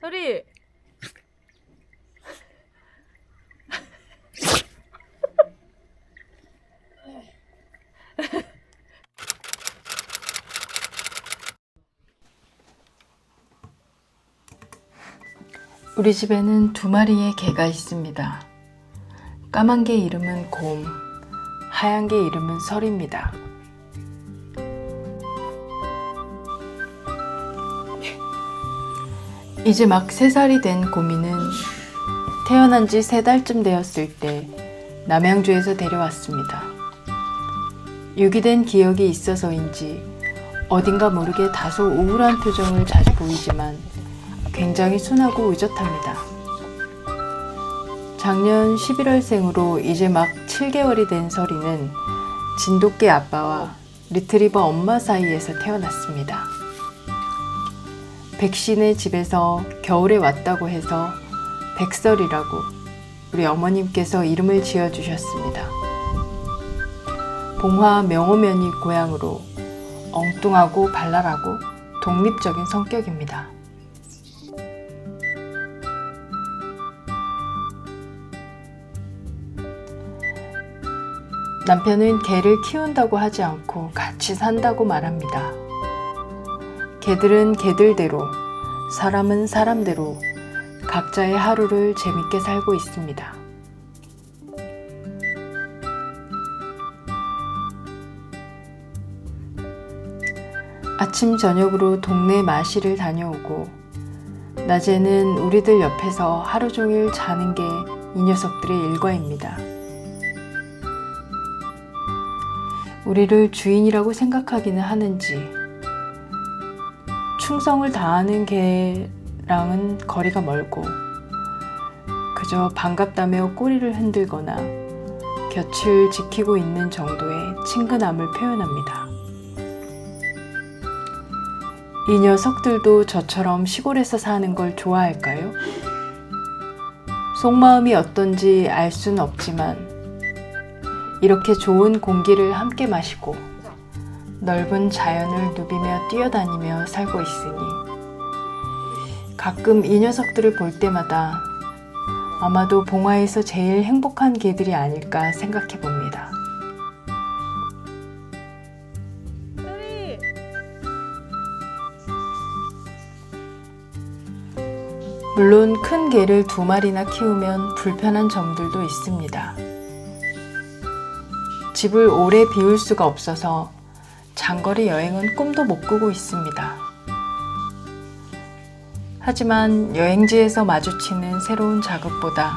서리. 우리 집에는 두 마리의 개가 있습니다. 까만 개 이름은 곰, 하얀 개 이름은 설입니다. 이제 막 세살이 된 곰이는 태어난 지 세 달쯤 되었을 때 남양주에서 데려왔습니다. 유기된 기억이 있어서인지 어딘가 모르게 다소 우울한 표정을 자주 보이지만 굉장히 순하고 의젓합니다. 작년 11월생으로 이제 막 7개월이 된 설이는 진돗개 아빠와 리트리버 엄마 사이에서 태어났습니다. 백신의 집에서 겨울에 왔다고 해서 백설이라고 우리 어머님께서 이름을 지어 주셨습니다. 봉화 명호면이 고향으로 엉뚱하고 발랄하고 독립적인 성격입니다. 남편은 개를 키운다고 하지 않고 같이 산다고 말합니다. 개들은 개들대로, 사람은 사람대로 각자의 하루를 재밌게 살고 있습니다. 아침 저녁으로 동네 마실을 다녀오고 낮에는 우리들 옆에서 하루 종일 자는 게 이 녀석들의 일과입니다. 우리를 주인이라고 생각하기는 하는지 충성을 다하는 개랑은 거리가 멀고 그저 반갑다며 꼬리를 흔들거나 곁을 지키고 있는 정도의 친근함을 표현합니다. 이 녀석들도 저처럼 시골에서 사는 걸 좋아할까요? 속마음이 어떤지 알 수는 없지만 이렇게 좋은 공기를 함께 마시고 넓은 자연을 누비며 뛰어다니며 살고 있으니 가끔 이 녀석들을 볼 때마다 아마도 봉화에서 제일 행복한 개들이 아닐까 생각해 봅니다. 물론 큰 개를 두 마리나 키우면 불편한 점들도 있습니다. 집을 오래 비울 수가 없어서 장거리 여행은 꿈도 못 꾸고 있습니다. 하지만 여행지에서 마주치는 새로운 자극보다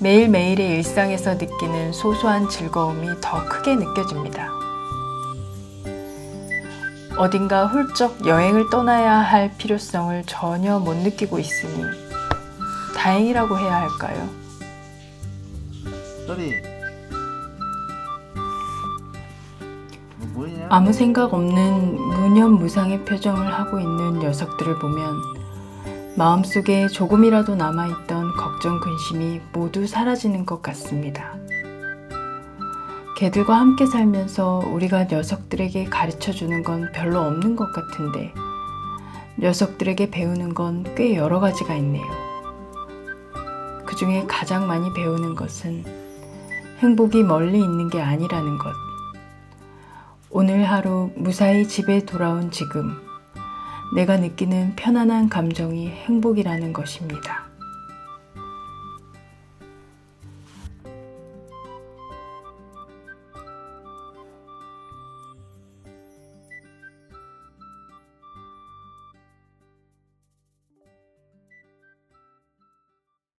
매일매일의 일상에서 느끼는 소소한 즐거움이 더 크게 느껴집니다. 어딘가 훌쩍 여행을 떠나야 할 필요성을 전혀 못 느끼고 있으니 다행이라고 해야 할까요? 아무 생각 없는 무념무상의 표정을 하고 있는 녀석들을 보면 마음속에 조금이라도 남아있던 걱정 근심이 모두 사라지는 것 같습니다. 개들과 함께 살면서 우리가 녀석들에게 가르쳐 주는 건 별로 없는 것 같은데 녀석들에게 배우는 건 꽤 여러 가지가 있네요. 그 중에 가장 많이 배우는 것은 행복이 멀리 있는 게 아니라는 것. 오늘 하루 무사히 집에 돌아온 지금 내가 느끼는 편안한 감정이 행복이라는 것입니다.